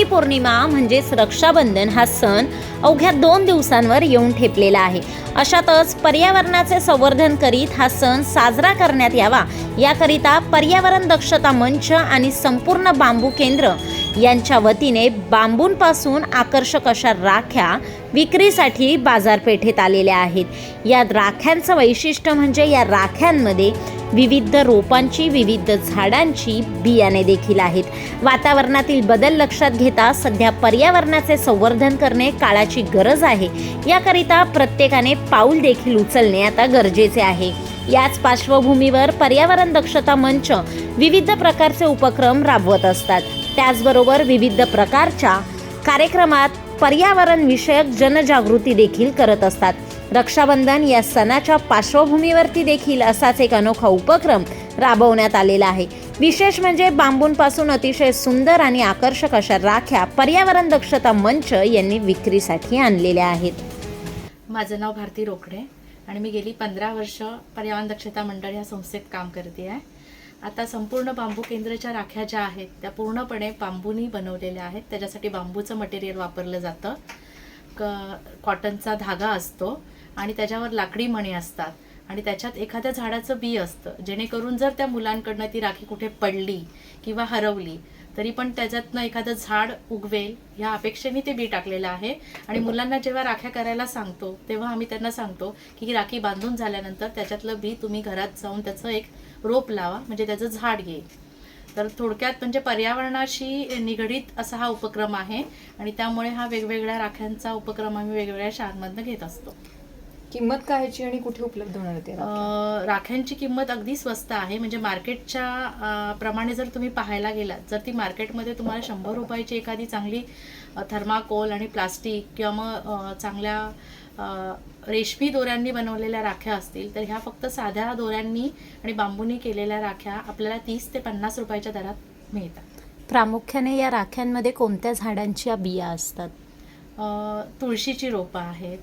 राखी पौर्णिमा म्हणजेच रक्षाबंधन हा सण अवघ्या दोन दिवसांवर येऊन ठेपलेला आहे. अशातच पर्यावरणाचे संवर्धन करीत हा सण साजरा करण्यात यावा. याकरिता पर्यावरण दक्षता मंच आणि संपूर्ण बांबू केंद्र यांच्या वतीने बांबूंपासून आकर्षक अशा राख्या विक्रीसाठी बाजारपेठेत आलेल्या आहेत. या राख्यांचं वैशिष्ट्य म्हणजे या राख्यांमध्ये विविध रोपांची विविध झाडांची बियाणे देखील आहेत. वातावरणातील बदल लक्षात घेता सध्या पर्यावरणाचे संवर्धन करणे काळाची गरज आहे. याकरिता प्रत्येकाने पाऊल देखील उचलणे आता गरजेचे आहे. याच पार्श्वभूमीवर पर्यावरण दक्षता मंच विविध प्रकारचे उपक्रम राबवत असतात. त्याचबरोबर विविध प्रकारच्या कार्यक्रमात पर्यावरण विषयक जनजागृती देखील करत असतात. रक्षाबंधन या सणाच्या पार्श्वभूमीवरती देखील असाच एक अनोखा उपक्रम राबवण्यात आलेला आहे. विशेष म्हणजे बांबूंपासून अतिशय सुंदर आणि आकर्षक अशा राख्या पर्यावरण दक्षता मंच यांनी विक्रीसाठी आणलेल्या आहेत. माझं नाव भारती रोकडे आणि मी गेली पंधरा वर्ष पर्यावरण दक्षता मंडळ या संस्थेत काम करते आहे. आता संपूर्ण बांबू केंद्राच्या राख्या ज्या आहेत त्या पूर्णपणे बांबूनी बनवलेल्या आहेत. त्याच्यासाठी बांबूचं मटेरियल वापरलं जातं. क कॉटनचा धागा असतो. आणि त्याच्यावर लाकडी मणी असतात. आणि त्याच्यात एखाद्या झाडाचं बी असतं. जेणेकरून जर त्या मुलांकडनं ती राखी कुठे पडली किंवा हरवली तरी पण त्याच्यातनं एखादं झाड उगवेल ह्या अपेक्षेने ते बी टाकलेलं आहे. आणि मुलांना जेव्हा राख्या करायला सांगतो तेव्हा आम्ही त्यांना सांगतो की ही राखी बांधून झाल्यानंतर त्याच्यातलं बी तुम्ही घरात जाऊन त्याचं एक रोप लावा म्हणजे त्याचं झाड येईल. तर थोडक्यात म्हणजे पर्यावरणाशी निगडीत असा हा उपक्रम आहे. आणि त्यामुळे हा वेगवेगळ्या राख्यांचा उपक्रम आम्ही वेगवेगळ्या शाळांमधनं घेत असतो. किंमत काय ह्याची आणि कुठे उपलब्ध होणार आहे ते राख्यांची किंमत अगदी स्वस्त आहे. म्हणजे मार्केटच्या प्रमाणे जर तुम्ही पाहायला गेलात जर ती मार्केटमध्ये तुम्हाला शंभर रुपयाची एखादी चांगली थर्माकोल आणि प्लास्टिक किंवा मग चांगल्या रेशमी दोऱ्यांनी बनवलेल्या राख्या असतील तर ह्या फक्त साध्या दोऱ्यांनी आणि बांबूनी केलेल्या राख्या आपल्याला तीस ते पन्नास रुपयाच्या दरात मिळतात. प्रामुख्याने या राख्यांमध्ये कोणत्या झाडांच्या बिया असतात? अ, तुळशीची रोपं आहेत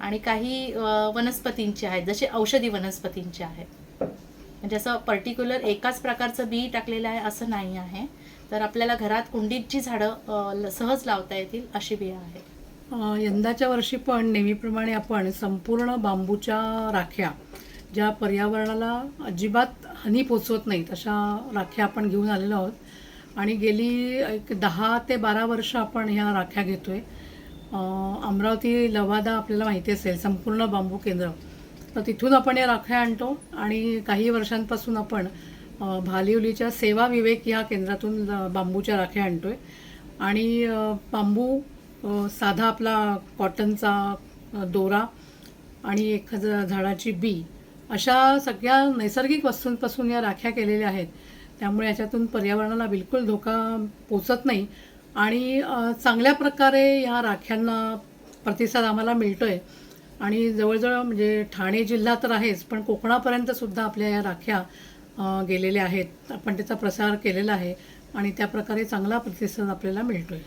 आणि काही वनस्पतींचे वनस्पतींची आहेत जसे औषधी वनस्पतींची आहेत. म्हणजे असं पर्टिक्युलर एकाच प्रकारचं बी टाकलेलं आहे असं नाही आहे. तर आपल्याला घरात कुंडीत जी झाडं ल- सहज लावता येतील अशी बिया आहे यंदाच्या वर्षी पण नेहमीप्रमाणे आपण संपूर्ण बांबूच्या राख्या ज्या पर्यावरणाला अजिबात हानी पोचवत नाहीत अशा राख्या आपण घेऊन आलेलो आहोत. आणि गेली एक दहा ते बारा वर्ष आपण ह्या राख्या घेतोय. अमरावती लवादा आपल्याला माहिती असेल संपूर्ण बांबू केंद्र. तर तिथून आपण या राख्या आणतो आणि काही वर्षांपासून आपण भालिवलीच्या सेवा विवेक या केंद्रातून बांबूच्या राख्या आणतोय. आणि बांबू साधा आपला कॉटनचा दोरा आणि एक झाडाची बी अशा सगळ्या नैसर्गिक वस्तूंपासून या राख्या केलेल्या आहेत. त्यामुळे याच्यातून पर्यावरणाला बिलकुल धोका पोचत नाही. आणि चांगल्या प्रकारे या राख्यांना प्रतिसाद आम्हाला मिळतोय. आणि जवळजवळ म्हणजे ठाणे जिल्हा तर आहेच पण कोकणापर्यंत सुद्धा आपल्या या राख्या गेलेल्या आहेत. आपण त्याचा प्रसार केलेला आहे आणि त्या प्रकारे चांगला प्रतिसाद आपल्याला मिळतोय.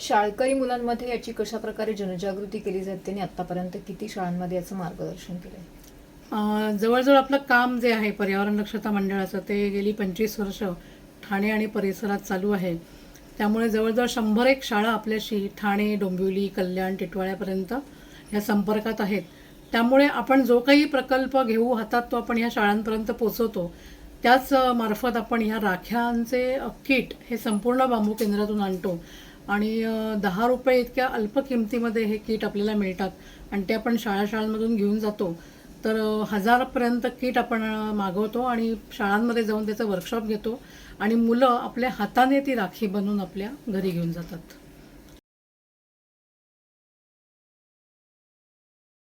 शाळकरी मुलांमध्ये याची कशा प्रकारे जनजागृती केली जाते आणि आतापर्यंत किती शाळांमध्ये याचं मार्गदर्शन केलंय? अ, जवळजवळ आपलं काम जे आहे पर्यावरण दक्षता मंडळाचं ते गेली पंचवीस वर्ष ठाणे आणि परिसरात चालू आहे. त्यामुळे जवळजवळ शंभर एक शाळा आपल्याशी ठाणे डोंबिवली कल्याण टिटवाळ्यापर्यंत ह्या संपर्कात आहेत. त्यामुळे आपण जो काही प्रकल्प घेऊ हातात तो आपण ह्या शाळांपर्यंत पोचवतो. त्याच मार्फत आपण ह्या राख्यांचे किट हे संपूर्ण बांबू केंद्रातून आणतो. आणि दहा रुपये इतक्या अल्प किमतीमध्ये हे किट आपल्याला मिळतात. आणि ते आपण शाळा शाळांमधून घेऊन जातो. तर हजारपर्यंत किट आपण मागवतो आणि शाळांमध्ये जाऊन त्याचं वर्कशॉप घेतो आणि मुलं आपल्या हाताने ती राखी बनवून आपल्या घरी घेऊन जातात.